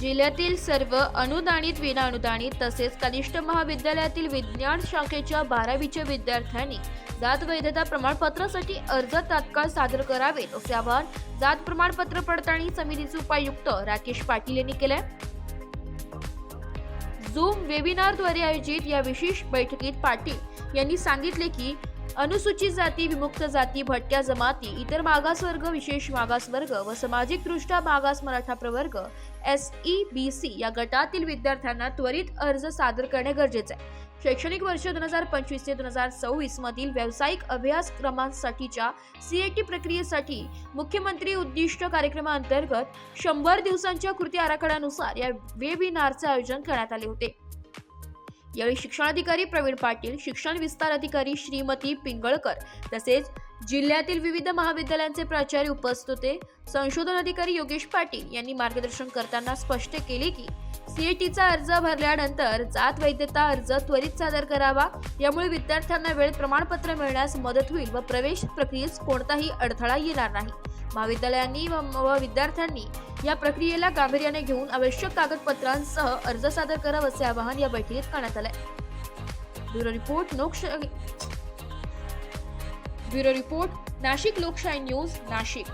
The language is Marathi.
जिल्ह्यातील सर्व अनुदानित विनाअनुदानित तसेच कनिष्ठ महाविद्यालयातील विज्ञान शाखेच्या बारावीच्या विद्यार्थ्यांनी जात वैधता प्रमाणपत्रासाठी अर्ज तात्काळ सादर करावेत असे आवाहन जात प्रमाणपत्र पडताळणी समितीचे उपायुक्त राकेश पाटील यांनी केले झूम वेबिनारद्वारे आयोजित या विशेष बैठकीत पाटील यांनी सांगितले की अनुसूचित जाती विमुक्त जाती भटक्या जमाती इतर मागासवर्ग विशेष मागासवर्ग व सामाजिकदृष्ट्या मागास मराठा प्रवर्ग एस ई बी सी या गटातील विद्यार्थ्यांना त्वरित अर्ज सादर करणे गरजेचे आहे. शैक्षणिक वर्ष दोन हजार पंचवीस ते दोन हजार सव्वीस मधील व्यावसायिक अभ्यासक्रमांसाठीच्या सीएटी प्रक्रियेसाठी मुख्यमंत्री उद्दिष्ट कार्यक्रमाअंतर्गत शंभर दिवसांच्या कृती आराखड्यानुसार या वेबिनारचे आयोजन करण्यात आले होते. यावेळी शिक्षणाधिकारी प्रवीण पाटील शिक्षण विस्तार अधिकारी श्रीमती पिंगळकर तसेच जिल्ह्यातील विविध महाविद्यालयांचे प्राचार्य उपस्थित होते. संशोधन अधिकारी योगेश पाटील यांनी मार्गदर्शन करताना स्पष्ट केले की सीएटीचा अर्ज भरल्यानंतर जात वैधता अर्ज त्वरित सादर करावा. यामुळे विद्यार्थ्यांना वेळेत प्रमाणपत्र मिळण्यास मदत होईल व प्रवेश प्रक्रियेस कोणताही अडथळा येणार नाही. महाविद्यालयांनी व विद्यार्थ्यांनी या प्रक्रियेला गांभीर्याने घेऊन आवश्यक कागदपत्रांसह अर्ज सादर करावा असे आवाहन या बैठकीत करण्यात आले bureau report Lokshahi bureau report Nashik Lokshahi news Nashik.